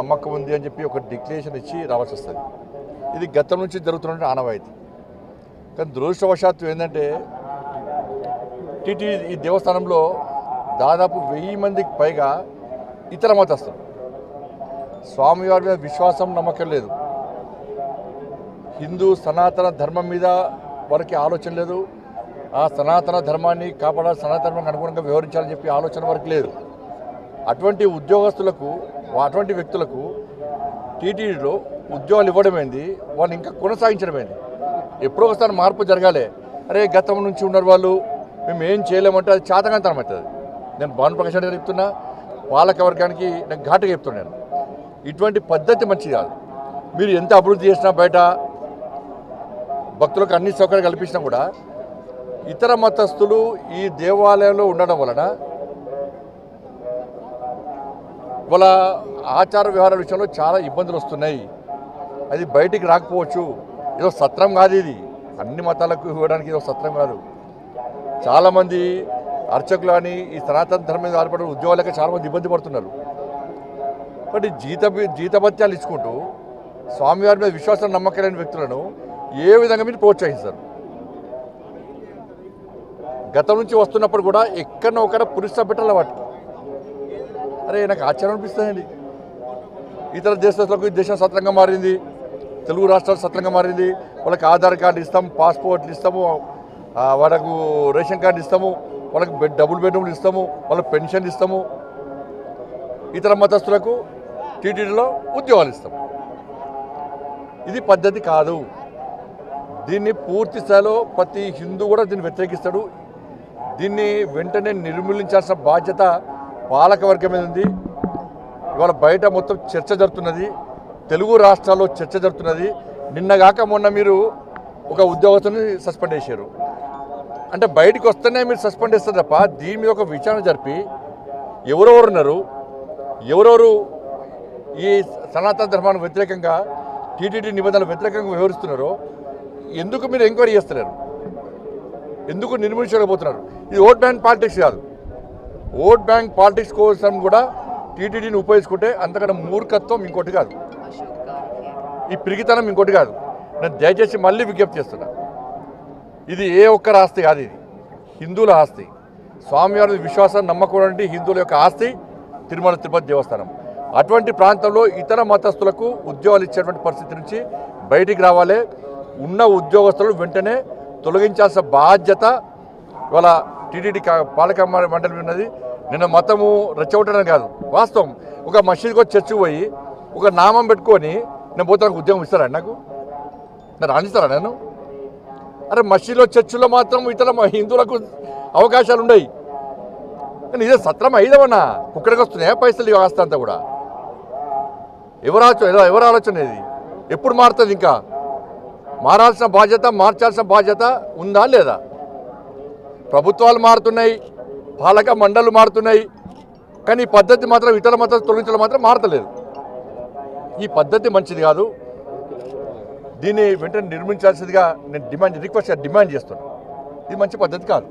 నమ్మకం ఉంది అని చెప్పి ఒక డిక్లరేషన్ ఇచ్చి రావాల్సి వస్తుంది ఇది గతం నుంచి జరుగుతున్న ఆనవాయితీ. కానీ దురదృష్టవశాత్తు ఏంటంటే టీటీ ఈ దేవస్థానంలో దాదాపు వెయ్యి మందికి పైగా ఇతర మతస్థులు. స్వామివారి మీద విశ్వాసం నమ్మకం లేదు. హిందూ సనాతన ధర్మం మీద వారికి ఆలోచన లేదు. ఆ సనాతన ధర్మాన్ని కాపాడాలి సనాతన ధర్మానికి అనుగుణంగా వ్యవహరించాలని చెప్పి ఆలోచన వరకు లేదు. అటువంటి ఉద్యోగస్తులకు అటువంటి వ్యక్తులకు టీటీడీలో ఉద్యోగాలు ఇవ్వడమైంది? వాళ్ళు ఇంకా కొనసాగించడమైంది? ఎప్పుడో ఒకసారి మార్పు జరగాలి. అరే గతం నుంచి ఉన్నారు వాళ్ళు. మేము ఏం చేయలేమంటే అది చాతకంతరం అవుతుంది. నేను భాను ప్రకాష్ రెడ్డి గారు చెప్తున్నా పాలక వర్గానికి నేను ఘాటుగా చెప్తున్నాను ఇటువంటి పద్ధతి మంచిది కాదు. మీరు ఎంత అభివృద్ధి చేసినా బయట భక్తులకు అన్ని సౌకర్యాలు కల్పించినా కూడా ఇతర మతస్థులు ఈ దేవాలయంలో ఉండడం వలన వాళ్ళ ఆచార వ్యవహారాల విషయంలో చాలా ఇబ్బందులు వస్తున్నాయి. అది బయటికి రాకపోవచ్చు. ఏదో సత్రం కాదు ఇది. అన్ని మతాలకు ఇవ్వడానికి ఏదో సత్రం కాదు. చాలామంది అర్చకులు అని ఈ సనాతన ధర్మం మీద ఆధారపడిన ఉద్యోగాలకి చాలామంది ఇబ్బంది పడుతున్నారు. బట్ ఈ జీత జీతభత్యాలు ఇచ్చుకుంటూ స్వామివారి మీద విశ్వాసం నమ్మకం లేని వ్యక్తులను ఏ విధంగా మీరు ప్రోత్సహిస్తారు? గతం నుంచి వస్తున్నప్పుడు కూడా ఎక్కడ ఒకడ పురుష పెట్టాలి వాటికి అరే నాకు ఆశ్చర్యం అనిపిస్తుందండి. ఇతర దేశాలకు ఈ దేశం సత్రంగా మారింది. తెలుగు రాష్ట్రాలు సత్రంగా మారింది. వాళ్ళకి ఆధార్ కార్డు ఇస్తాము పాస్పోర్ట్లు ఇస్తాము వాళ్ళకు రేషన్ కార్డు ఇస్తాము వాళ్ళకి బెడ్ డబుల్ బెడ్రూమ్లు ఇస్తాము వాళ్ళకి పెన్షన్ ఇస్తాము. ఇతర మతస్థులకు టీటీడీలో ఉద్యోగాలు ఇస్తాము. ఇది పద్ధతి కాదు. దీన్ని పూర్తి స్థాయిలో ప్రతి హిందూ కూడా దీన్ని వ్యతిరేకిస్తాడు. దీన్ని వెంటనే నిర్మూలించాల్సిన బాధ్యత పాలకవర్గం మీద ఉంది ఇవాళ బయట మొత్తం చర్చ జరుగుతున్నది తెలుగు రాష్ట్రాల్లో చర్చ జరుగుతున్నది నిన్నగాక మొన్న మీరు ఒక ఉద్యోగస్తుని సస్పెండ్ చేశారు. అంటే బయటికి వస్తేనే మీరు సస్పెండ్ చేస్తారు తప్ప దీని మీద ఒక విచారణ జరిపి ఎవరెవరు ఉన్నారు? ఎవరెవరు ఈ సనాతన ధర్మానికి వ్యతిరేకంగా టీటీడీ నిబంధనలు వ్యతిరేకంగా వ్యవహరిస్తున్నారో ఎందుకు మీరు ఎంక్వైరీ చేస్తలేరు? ఎందుకు నిర్మించలేకపోతున్నారు ఇది ఓట్ బ్యాంక్ పాలిటిక్స్ కాదు. ఓట్ బ్యాంక్ పాలిటిక్స్ కోసం కూడా టీటీడీని ఉపయోగించుకుంటే అంతకన్నా మూర్ఖత్వం ఇంకోటి కాదు. ఈ పిరిగితనం ఇంకోటి కాదు. నేను దయచేసి మళ్ళీ విజ్ఞప్తి చేస్తున్నా. ఇది ఏ ఒక్కరి ఆస్తి కాదు ఇది. హిందువుల ఆస్తి. స్వామివారి విశ్వాసం నమ్మకం హిందువుల యొక్క ఆస్తి తిరుమల తిరుపతి దేవస్థానం. అటువంటి ప్రాంతంలో ఇతర మతస్థులకు ఉద్యోగాలు ఇచ్చేటువంటి పరిస్థితి నుంచి బయటికి రావాలి. ఉన్న ఉద్యోగస్తులను వెంటనే తొలగించాల్సిన బాధ్యత ఇవాళ టీటీడీ కా- పాలక మండలి ఉన్నది. నిన్న మతము రెచ్చగొట్టడం కాదు. వాస్తవం. ఒక మసీద్కి వచ్చి చర్చి పోయి ఒక నామం పెట్టుకొని నేను పోతే నాకు ఉద్యోగం ఇస్తారా నాకు? నేను రాణిస్తారా నేను అరే మసీద్లో చర్చిలో మాత్రం ఇతర హిందువులకు అవకాశాలు ఉన్నాయి కానీ ఇదే సత్రం ఐదవన్నా కుక్కడికి వస్తున్నాయా పైసలు ఈ ఆస్తి అంతా కూడా? ఎవరు ఆలోచన ఎవరు- ఎవరు ఆలోచన ఇది? ఎప్పుడు మారుతుంది ఇంకా? మారాల్సిన బాధ్యత మార్చాల్సిన బాధ్యత ఉందా లేదా? ప్రభుత్వాలు మారుతున్నాయి పాలక మండళ్ళు మారుతున్నాయి కానీ ఈ పద్ధతి మాత్రం ఇతర మత తొలగించడం మాత్రం మారతలేదు. ఈ పద్ధతి మంచిది కాదు. దీన్ని వెంటనే నిర్మించాల్సిందిగా నేను డిమాండ్ రిక్వెస్ట్ డిమాండ్ చేస్తున్నాను ఇది మంచి పద్ధతి కాదు.